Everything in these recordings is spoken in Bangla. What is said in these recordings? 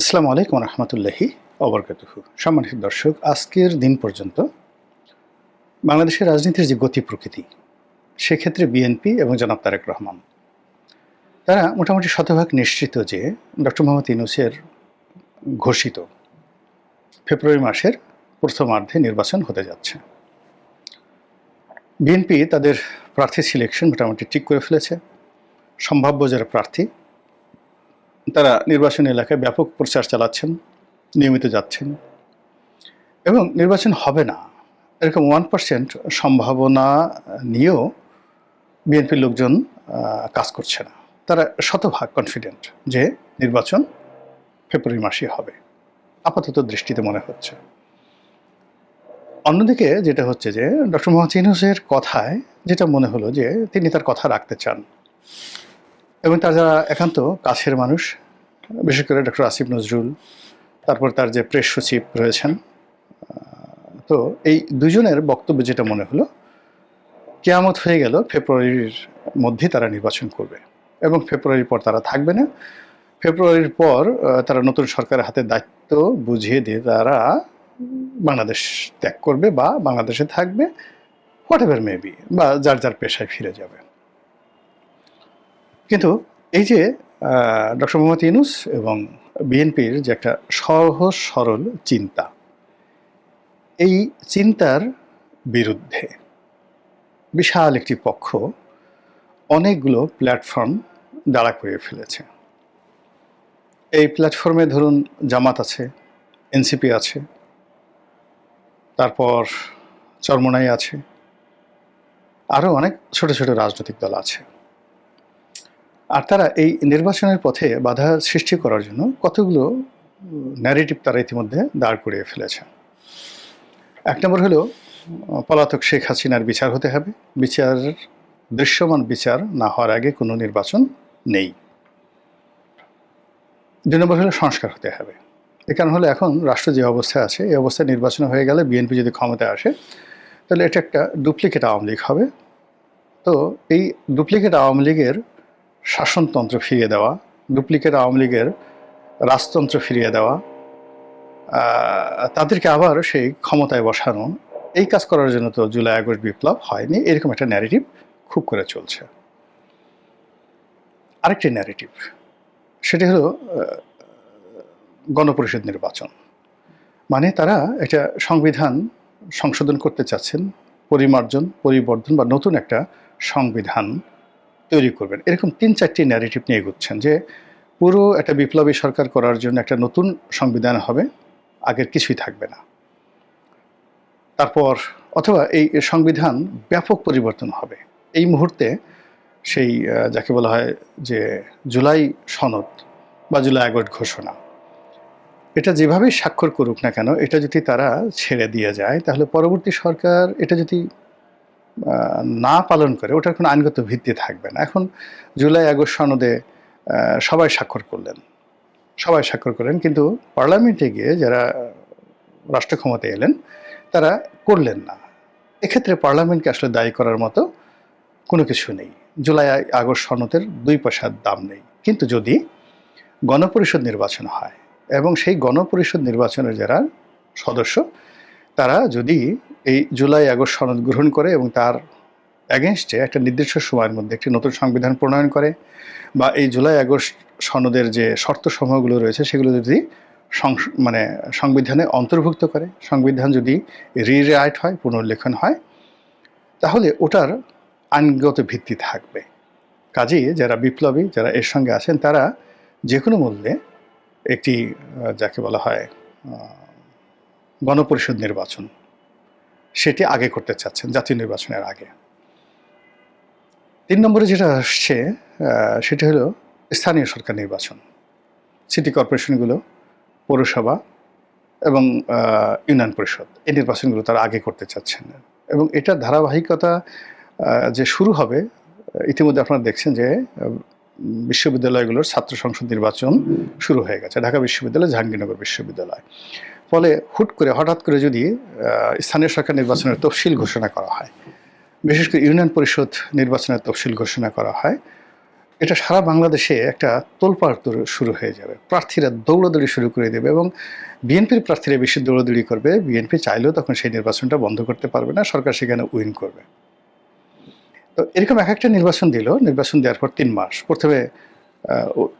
আসসালামু আলাইকুম রহমতুল্লাহি অবরকাতুহু। সম্মানিত দর্শক, আজকের দিন পর্যন্ত বাংলাদেশের রাজনীতির যে গতি প্রকৃতি, সেক্ষেত্রে বিএনপি এবং জনাব তারেক রহমান, তারা মোটামুটি শতভাগ নিশ্চিত যে ডক্টর মোহাম্মদ ইনুসের ঘোষিত ফেব্রুয়ারি মাসের প্রথমার্ধে নির্বাচন হতে যাচ্ছে। বিএনপি তাদের প্রার্থী সিলেকশন মোটামুটি ঠিক করে ফেলেছে। সম্ভাব্য যারা প্রার্থী তারা নির্বাচনী এলাকায় ব্যাপক প্রচার চালাচ্ছেন, নিয়মিত যাচ্ছেন। এবং নির্বাচন হবে না। এরকম ওয়ান পার্সেন্ট সম্ভাবনা নিয়েও বিএনপির লোকজন কাজ করছে না। তারা শতভাগ কনফিডেন্ট যে নির্বাচন ফেব্রুয়ারি মাসে হবে। আপাতত দৃষ্টিতে মনে হচ্ছে। অন্যদিকে যেটা হচ্ছে যে, ডক্টর মোহাম্মদ ইউনুসের কথায় যেটা মনে হলো যে, তিনি তার কথা রাখতে চান। এবং তার যারা একান্ত কাছের মানুষ, বিশেষ করে ডক্টর আসিফ নজরুল, তারপর তার যে প্রেস সচিব রয়েছেন তো এই দুজনের বক্তব্য যেটা মনে হলো, কেয়ামত হয়ে গেল, ফেব্রুয়ারির মধ্যে তারা নির্বাচন করবে এবং ফেব্রুয়ারির পর তারা থাকবে না। ফেব্রুয়ারির পর তারা নতুন সরকারের হাতে দায়িত্ব বুঝিয়ে দিয়ে তারা বাংলাদেশ ত্যাগ করবে বা বাংলাদেশে থাকবে হোয়াট এভার মেবি বা যার যার পেশায় ফিরে যাবে। কিন্তু এই যে ডক্টর মোহাম্মদ ইউনুস এবং বিএনপির যে একটা সহজ সরল চিন্তা, এই চিন্তার বিরুদ্ধে বিশাল একটি পক্ষ অনেকগুলো প্ল্যাটফর্ম দাঁড়া করিয়ে ফেলেছে। এই প্ল্যাটফর্মে ধরুন জামাত আছে, এনসিপি আছে, তারপর চরমনাই আছে আরও অনেক ছোট ছোট রাজনৈতিক দল আছে। আর তারা এই নির্বাচনের পথে বাধা সৃষ্টি করার জন্য কতগুলো ন্যারেটিভ তারা ইতিমধ্যে দাঁড় করিয়ে ফেলেছে। এক নম্বর হলো পলাতক শেখ হাসিনার বিচার হতে হবে। বিচার, দৃশ্যমান বিচার না হওয়ার আগে কোনো নির্বাচন নেই। দুই নম্বর হলো, সংস্কার হতে হবে। এ কারণ হলো, এখন রাষ্ট্র যে অবস্থায় আছে, এই অবস্থায় নির্বাচন হয়ে গেলে বিএনপি যদি ক্ষমতায় আসে, তাহলে এটা একটা ডুপ্লিকেট আওয়ামী লীগ হবে। তো এই ডুপ্লিকেট আওয়ামী লীগের শাসনতন্ত্র ফিরিয়ে দেওয়া, ডুপ্লিকেট আওয়ামী লীগের রাজতন্ত্র ফিরিয়ে দেওয়া তাদেরকে আবার সেই ক্ষমতায় বসানো, এই কাজ করার জন্য তো জুলাই আগস্ট বিপ্লব হয়নি, এরকম একটা ন্যারেটিভ খুব করে চলছে। আরেকটি ন্যারেটিভ সেটি হলো গণপরিষদ নির্বাচন। মানে তারা একটা সংবিধান সংশোধন করতে চাচ্ছেন, পরিমার্জন পরিবর্ধন বা নতুন একটা সংবিধান তৈরি করবেন। এরকম তিন চারটি ন্যারেটিভ নিয়ে এগোচ্ছেন যে পুরো একটা বিপ্লবী সরকার করার জন্য একটা নতুন সংবিধান হবে, আগের কিছুই থাকবে না। তারপর অথবা এই সংবিধান ব্যাপক পরিবর্তন হবে। এই মুহূর্তে সেই যাকে বলা হয় যে জুলাই সনদ বা জুলাই আগস্ট ঘোষণা, এটা যেভাবেই স্বাক্ষর করুক না কেন, এটা যদি তারা ছেড়ে দিয়ে যায়, তাহলে পরবর্তী সরকার এটা যদি না পালন করে, ওটার কোনো আইনগত ভিত্তি থাকবে না। এখন জুলাই আগস্ট সনদে সবাই স্বাক্ষর করলেন। সবাই স্বাক্ষর করলেন, কিন্তু পার্লামেন্টে গিয়ে যারা রাষ্ট্র ক্ষমতায় এলেন, তারা করলেন না। এক্ষেত্রে পার্লামেন্টকে আসলে দায়ী করার মতো কোনো কিছু নেই। জুলাই আগস্ট সনদের দুই পয়সার দাম নেই। কিন্তু যদি গণপরিষদ নির্বাচন হয়, এবং সেই গণপরিষদ নির্বাচনের যারা সদস্য তারা যদি এই জুলাই আগস্ট সনদ গ্রহণ করে এবং তার অ্যাগেনস্টে একটা নির্দিষ্ট সময়ের মধ্যে একটি নতুন সংবিধান প্রণয়ন করে বা এই জুলাই আগস্ট সনদের যে শর্ত সমূহগুলো রয়েছে সেগুলো যদি মানে সংবিধানে অন্তর্ভুক্ত করে, সংবিধান যদি রিরাইট হয়, পুনর্লেখন হয়, তাহলে ওটার আইনগত ভিত্তি থাকবে। কাজেই যারা বিপ্লবী, যারা এর সঙ্গে আছেন, তারা যে কোনো মূল্যে একটি যাকে বলা হয় গণপরিষদ নির্বাচন। সেটি আগে করতে চাচ্ছেন জাতীয় নির্বাচনের আগে। তিন নম্বরে যেটা আসছে সেটা হলো স্থানীয় সরকার নির্বাচন। সিটি কর্পোরেশনগুলো পৌরসভা এবং ইউনিয়ন পরিষদ এই নির্বাচনগুলো তারা আগে করতে চাচ্ছেন। এবং এটার ধারাবাহিকতা যে শুরু হবে ইতিমধ্যে আপনারা দেখছেন যে বিশ্ববিদ্যালয়গুলোর ছাত্র সংসদ নির্বাচন শুরু হয়ে গেছে। ঢাকা বিশ্ববিদ্যালয় জাহাঙ্গীরনগর বিশ্ববিদ্যালয়। ফলে হুট করে, হঠাৎ করে যদি স্থানীয় সরকার নির্বাচনের তফসিল ঘোষণা করা হয়, বিশেষ করে ইউনিয়ন পরিষদ নির্বাচনের তফসিল ঘোষণা করা হয়, এটা সারা বাংলাদেশে একটা তোলপাড় শুরু হয়ে যাবে। প্রার্থীরা দৌড়াদৌড়ি শুরু করে দেবে এবং বিএনপির প্রার্থীরা বেশি দৌড়াদৌড়ি করবে। বিএনপি চাইলেও তখন সেই নির্বাচনটা বন্ধ করতে পারবে না, সরকার সেখানে উইন করবে। তো এরকম এক একটা নির্বাচন দিল, নির্বাচন দেওয়ার পর তিন মাস। প্রথমে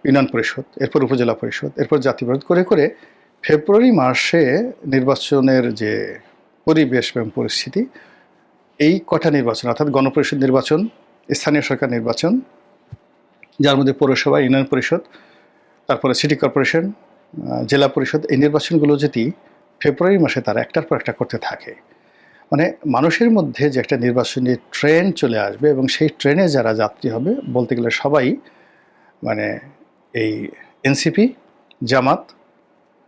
ইউনিয়ন পরিষদ, এরপর উপজেলা পরিষদ, এরপর জাতীয় করে করে ফেব্রুয়ারি মাসে নির্বাচনের যে পরিবেশ এবং পরিস্থিতি, এই কটা নির্বাচন, অর্থাৎ গণপরিষদ নির্বাচন, স্থানীয় সরকার নির্বাচন, যার মধ্যে পৌরসভা, ইউনিয়ন পরিষদ, তারপরে সিটি কর্পোরেশন জেলা পরিষদ, এই নির্বাচনগুলো যদি ফেব্রুয়ারি মাসে তারা একটার পর একটা করতে থাকে মানে মানুষের মধ্যে যে একটা নির্বাচনী ট্রেন চলে আসবে এবং সেই ট্রেনে যারা যাত্রী হবে, বলতে গেলে সবাই মানে এই এনসিপি, জামাত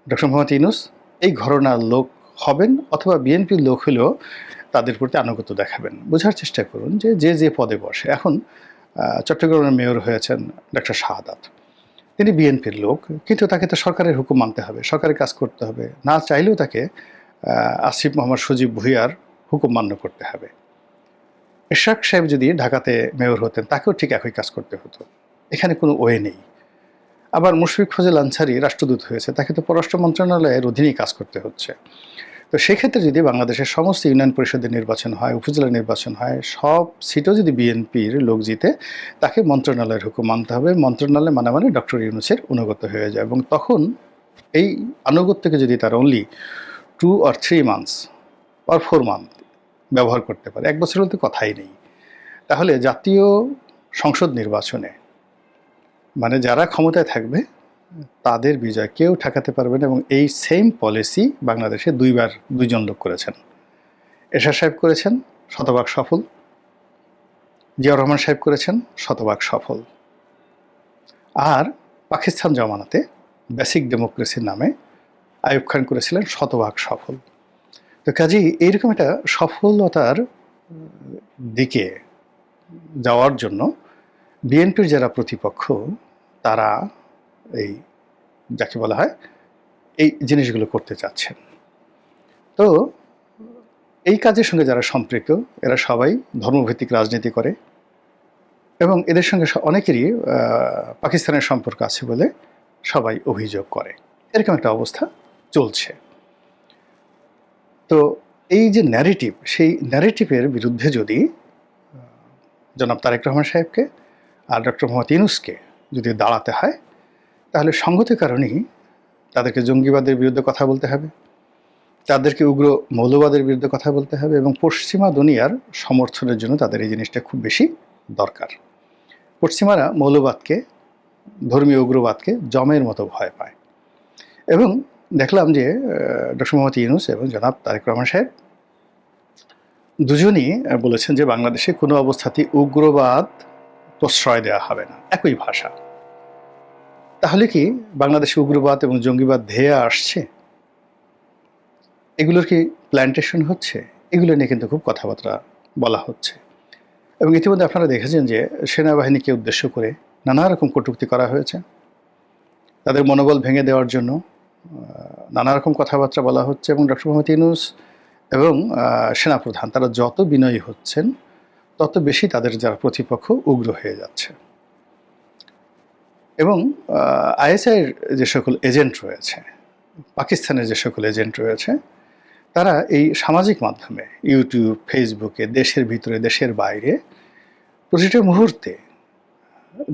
ডক্টর মোহাম্মদ ইনুস এই ঘরনার লোক হবেন অথবা বিএনপির লোক হলেও তাদের প্রতি আনুগত্য দেখাবেন। বোঝার চেষ্টা করুন যে যে যে পদে বসে। এখন চট্টগ্রামের মেয়র হয়েছেন ডক্টর শাহাদাত। তিনি বিএনপির লোক, কিন্তু তাকে তো সরকারের হুকুম মানতে হবে, সরকারের কাজ করতে হবে। না চাইলেও তাকে আসিফ মোহাম্মদ সজীব ভুইয়ার হুকুম মান্য করতে হবে। এরশাক সাহেব যদি ঢাকাতে মেয়র হতেন, তাকেও ঠিক একই কাজ করতে হতো। এখানে কোনো ওয়ে নেই। আবার মুশফিক ফজল আনসারি রাষ্ট্রদূত হয়েছে। তাকে তো পররাষ্ট্র মন্ত্রণালয়ের অধীনেই কাজ করতে হচ্ছে। তো সেক্ষেত্রে যদি বাংলাদেশের সমস্ত ইউনিয়ন পরিষদের নির্বাচন হয়, উপজেলা নির্বাচন হয়, সব সিটও যদি বিএনপির লোক জিতে, তাকে মন্ত্রণালয়ের হুকুম মানতে হবে। মন্ত্রণালয় মানে মানে ডক্টর ইউনুসের অনুগত হয়ে যায় এবং তখন এই আনুগত্যকে যদি তার only two or three months or four month ব্যবহার করতে পারে, এক বছর বলতে কথাই নেই। তাহলে জাতীয় সংসদ নির্বাচনে মানে যারা ক্ষমতায় থাকবে, তাদের বিজয় কেউ ঠেকাতে পারবে না এবং এই সেম পলিসি বাংলাদেশে দুইবার দুইজন লোক করেছেন। এরশাদ সাহেব করেছেন, শতভাগ সফল। জিয়াউর রহমান সাহেব করেছেন, শতভাগ সফল। আর পাকিস্তান জমানাতে বেসিক ডেমোক্রেসির নামে আয়ুব খান করেছিলেন, শতভাগ সফল। তো কাজেই এইরকম একটা সফলতার দিকে যাওয়ার জন্য বিএনপির যারা প্রতিপক্ষ, তারা এই, যাকে বলা হয়, এই জিনিসগুলো করতে চাচ্ছেন। তো এই কাজের সঙ্গে যারা সম্পৃক্ত, এরা সবাই ধর্মভিত্তিক রাজনীতি করে এবং এদের সঙ্গে অনেকেরই পাকিস্তানের সম্পর্ক আছে বলে সবাই অভিযোগ করে। এরকম একটা অবস্থা চলছে। তো এই যে ন্যারেটিভ সেই ন্যারেটিভের বিরুদ্ধে যদি জনাব তারেক রহমান সাহেবকে আর ডক্টর মোহাম্মদ ইউনুসকে যদি দাঁড়াতে হয়, তাহলে সঙ্গত কারণেই তাদেরকে জঙ্গিবাদের বিরুদ্ধে কথা বলতে হবে, তাদেরকে উগ্র মৌলবাদের বিরুদ্ধে কথা বলতে হবে এবং পশ্চিমা দুনিয়ার সমর্থনের জন্য তাদের এই জিনিসটা খুব বেশি দরকার। পশ্চিমারা মৌলবাদকে, ধর্মীয় উগ্রবাদকে জমের মতো ভয় পায়। এবং দেখলাম যে ডক্টর মোহাম্মদ ইউনুস এবং জনাব তারেক রহমান সাহেব দুজনই বলেছেন যে বাংলাদেশে কোনো অবস্থাতেই উগ্রবাদ প্রশ্রয় দেওয়া হবে না। একই ভাষা। তাহলে কি বাংলাদেশে উগ্রবাদ এবং জঙ্গিবাদ ধেয়ে আসছে? এগুলোর কি প্ল্যান্টেশন হচ্ছে? এগুলো নিয়ে কিন্তু খুব কথাবার্তা বলা হচ্ছে। এবং ইতিমধ্যে আপনারা দেখেছেন যে সেনাবাহিনীকে উদ্দেশ্য করে নানা রকম কটূক্তি করা হয়েছে। তাদের মনোবল ভেঙে দেওয়ার জন্য নানা রকম কথাবার্তা বলা হচ্ছে এবং ডক্টর মোহাম্মদ ইউনুস এবং সেনাপ্রধান, তারা যত বিনয়ী হচ্ছেন তত বেশি তাদের যারা প্রতিপক্ষ উগ্র হয়ে যাচ্ছে। এবং আইএসআইয়ের যে সকল এজেন্ট রয়েছে, পাকিস্তানের যে সকল এজেন্ট রয়েছে, তারা এই সামাজিক মাধ্যমে, ইউটিউব ফেসবুকে দেশের ভিতরে, দেশের বাইরে, প্রতিটা মুহূর্তে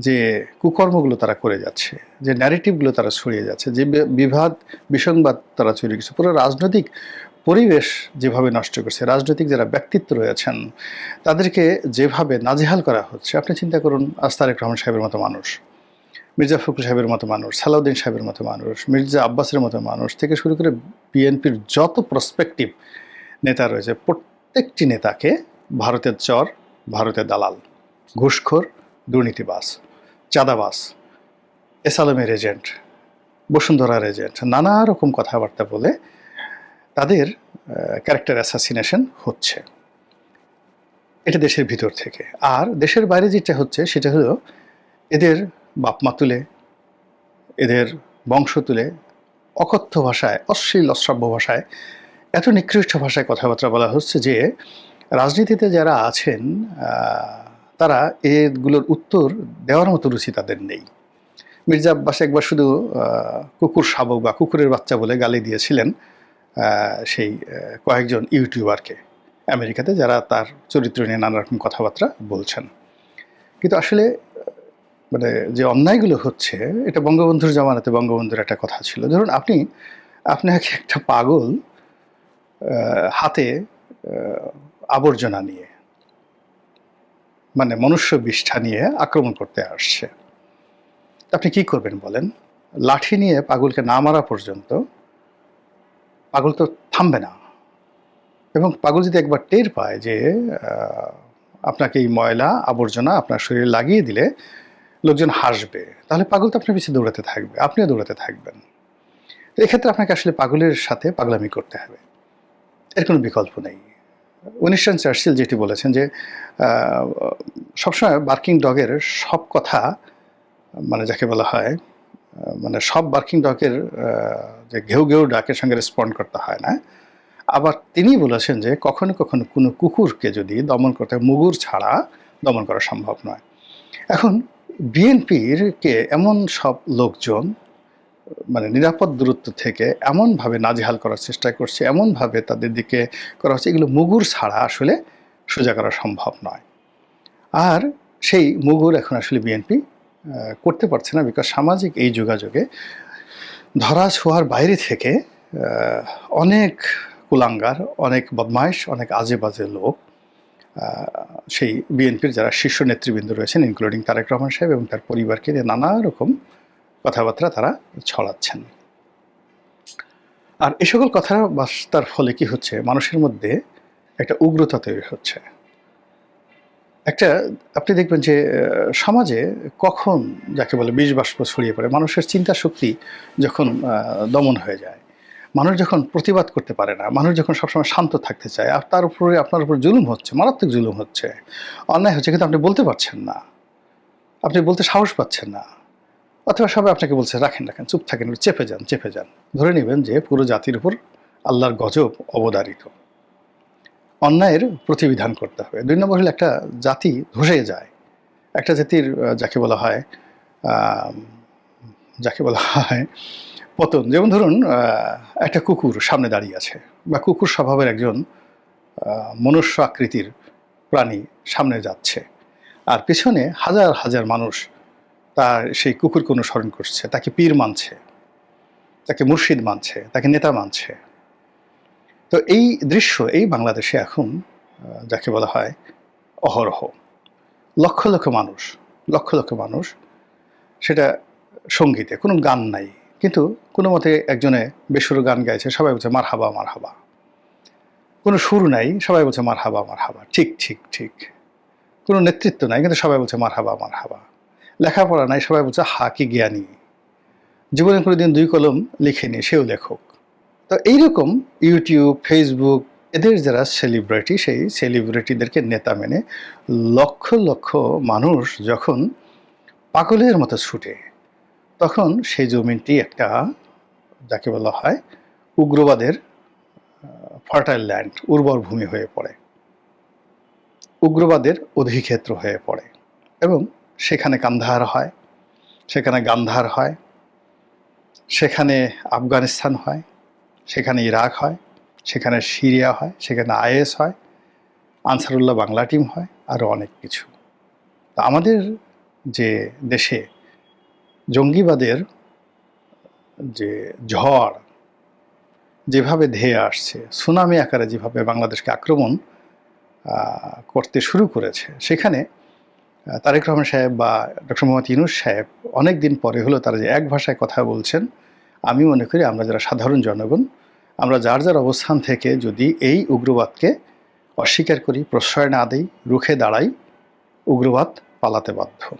যে কুকর্মগুলো তারা করে যাচ্ছে, যে ন্যারেটিভগুলো তারা ছড়িয়ে যাচ্ছে, যে বিভাদ বিসংবাদ তারা ছড়িয়ে গেছে পুরো রাজনৈতিক পরিবেশ যেভাবে নষ্ট করছে, রাজনৈতিক যারা ব্যক্তিত্ব রয়েছেন, তাদেরকে যেভাবে নাজেহাল করা হচ্ছে, আপনি চিন্তা করুন আস্তারেক রহমান সাহেবের মতো মানুষ, মির্জা ফখরুল সাহেবের মতো মানুষ, সালাউদ্দিন সাহেবের মতো মানুষ, মির্জা আব্বাসের মতো মানুষ থেকে শুরু করে বিএনপির যত প্রসপেক্টিভ নেতা রয়েছে, প্রত্যেকটি নেতাকে ভারতের চর, ভারতের দালাল, ঘুষখোর দুর্নীতিবাস চাঁদাবাস এসালমের এজেন্ট বসুন্ধরার এজেন্ট নানা রকম কথাবার্তা বলে তাদের ক্যারেক্টার অ্যাসাসিনেশন হচ্ছে। এটা দেশের ভিতর থেকে। আর দেশের বাইরে যেটা হচ্ছে, সেটা হলো এদের বাপমা তুলে, এদের বংশ তুলে অকথ্য ভাষায়, অশ্লীল, অশ্রাব্য ভাষায়, এত নিকৃষ্ট ভাষায় কথাবার্তা বলা হচ্ছে যে, রাজনীতিতে যারা আছেন তারা এগুলোর উত্তর দেওয়ার মতো রুচি তাদের নেই। মির্জা আব্বাস একবার শুধু কুকুর শাবক বা কুকুরের বাচ্চা বলে গালি দিয়েছিলেন। সেই কয়েকজন ইউটিউবারকে আমেরিকাতে যারা তার চরিত্র নিয়ে নানা রকম কথাবার্তা বলছেন। কিন্তু আসলে মানে যে অন্যায়গুলো হচ্ছে, এটা বঙ্গবন্ধুর জামানাতে বঙ্গবন্ধুর একটা কথা ছিল। ধরুন আপনি আপনাকে একটা পাগল হাতে আবর্জনা নিয়ে মানে মনুষ্য বিষ্ঠা নিয়ে আক্রমণ করতে আসছে। আপনি কি করবেন বলেন? লাঠি নিয়ে পাগলকে না মারা পর্যন্ত পাগল তো থামবে না। এবং পাগল যদি একবার টের পায় যে আপনাকে এই ময়লা আবর্জনা আপনার শরীরে লাগিয়ে দিলে লোকজন হাসবে, তাহলে পাগল তো আপনার পিছিয়ে দৌড়াতে থাকবে, আপনিও দৌড়াতে থাকবেন। এক্ষেত্রে আপনাকে আসলে পাগলের সাথে পাগলামি করতে হবে। এর কোনো বিকল্প নেই। উইনিস্টন চার্চিল যেটি বলেছেন যে সবসময় বার্কিং ডগের সব কথা মানে যাকে বলা হয় মানে সব বার্কিং ডকের যে ঘেউ ঘেউ ডাকের সঙ্গে রেসপন্ড করতে হয় না। আবার তিনি বলেছেন যে কখনো কখনো কোনো কুকুরকে যদি দমন করতে মুগুর ছাড়া দমন করা সম্ভব নয়। এখন বিএনপির কে এমন সব লোকজন মানে নিরাপদ দূরত্ব থেকে এমনভাবে নাজেহাল করার চেষ্টা করছে, এমনভাবে তাদের দিকে করা হচ্ছে, এগুলো মুগুর ছাড়া আসলে সোজা করা সম্ভব নয়। আর সেই মুগুর এখন আসলে বিএনপি করতে পারছে না বিকজ সামাজিক এই যোগাযোগে ধরা ছোঁয়ার বাইরে থেকে অনেক কুলাঙ্গার, অনেক বদমাইশ অনেক আজে বাজে লোক সেই বিএনপির যারা শীর্ষ নেতৃবৃন্দ রয়েছেন ইনক্লুডিং তারেক রহমান সাহেব এবং তার পরিবারকে নিয়ে নানা রকম কথাবার্তা তারা ছড়াচ্ছেন। আর এই সকল কথা বাস্তার ফলে কি হচ্ছে? মানুষের মধ্যে একটা উগ্রতা তৈরি হচ্ছে। একটা, আপনি দেখবেন যে সমাজে কখন যাকে বলে বিষ বাষ্প ছড়িয়ে পড়ে, মানুষের চিন্তা শক্তি যখন দমন হয়ে যায়, মানুষ যখন প্রতিবাদ করতে পারে না, মানুষ যখন সবসময় শান্ত থাকতে চায়, আর তার উপরে আপনার উপর জুলুম হচ্ছে, মারাত্মক জুলুম হচ্ছে, অন্যায় হচ্ছে, কিন্তু আপনি বলতে পারছেন না, আপনি বলতে সাহস পাচ্ছেন না, অথবা সবাই আপনাকে বলছে, রাখেন রাখেন, চুপ থাকেন চেপে যান চেপে যান। ধরে নেবেন যে, পুরো জাতির উপর আল্লাহর গজব অবদারিত অন্যায়ের প্রতিবিধান করতে হবে। দুই নম্বর হলে একটা জাতি ধসে যায়। একটা জাতির যাকে বলা হয় যাকে বলা হয় পতন। যেমন ধরুন একটা কুকুর সামনে দাঁড়িয়ে আছে বা কুকুর স্বভাবের একজন মনুষ্য আকৃতির প্রাণী সামনে যাচ্ছে। আর পেছনে হাজার হাজার মানুষ তার, সেই কুকুরকে অনুসরণ করছে। তাকে পীর মানছে, তাকে মুর্শিদ মানছে, তাকে নেতা মানছে। তো এই দৃশ্য, এই বাংলাদেশে এখন যাকে বলা হয় অহরহ। লক্ষ লক্ষ মানুষ, লক্ষ লক্ষ মানুষ সেটা সঙ্গীতে, কোনো গান নাই। কিন্তু কোনো মতে একজনে বেসুরো গান গাইছে, সবাই বলছে মার হাবা মার হাবা কোনো সুর নাই, সবাই বলছে মার হাবা মার হাবা ঠিক ঠিক ঠিক। কোনো নেতৃত্ব নাই, কিন্তু সবাই বলছে মার হাবা মার হাবা লেখাপড়া নাই, সবাই বলছে, হা, কি জ্ঞানী। জীবনে কোনোদিন দুই কলম লিখেনি, সেও লেখক। তো এইরকম ইউটিউব ফেসবুক এদের যারা সেলিব্রিটি সেই সেলিব্রিটিদেরকে নেতা মেনে লক্ষ লক্ষ মানুষ যখন পাগলের মতো ছুটে, তখন সেই জমিনটি একটা, যাকে বলা হয় উগ্রবাদের ফার্টাইল ল্যান্ড উর্বর ভূমি হয়ে পড়ে। উগ্রবাদের অধিক্ষেত্র হয়ে পড়ে এবং সেখানে কান্ধার হয়, সেখানে গান্ধার হয়, সেখানে আফগানিস্তান হয় সেখানে ইরাক হয়, সেখানে সিরিয়া হয়, সেখানে আইএস হয়, আনসারুল্লাহ বাংলা টিম হয় আরও অনেক কিছু। তা আমাদের যে দেশে জঙ্গিবাদের যে ঝড় যেভাবে ধেয়ে আসছে, সুনামি আকারে যেভাবে বাংলাদেশকে আক্রমণ করতে শুরু করেছে, সেখানে তারেক রহমান সাহেব বা ডক্টর মোহাম্মদ ইউনুস সাহেব অনেক দিন পরে হলো তারা যে এক ভাষায় কথা বলছেন আমি মনে করি আমরা যারা সাধারণ জনগণ, আমরা যার যার অবস্থান থেকে যদি এই উগ্রবাদকে অস্বীকার করি, প্রশ্রয় না দিই, রুখে দাঁড়াই, উগ্রবাদ পালাতে বাধ্য।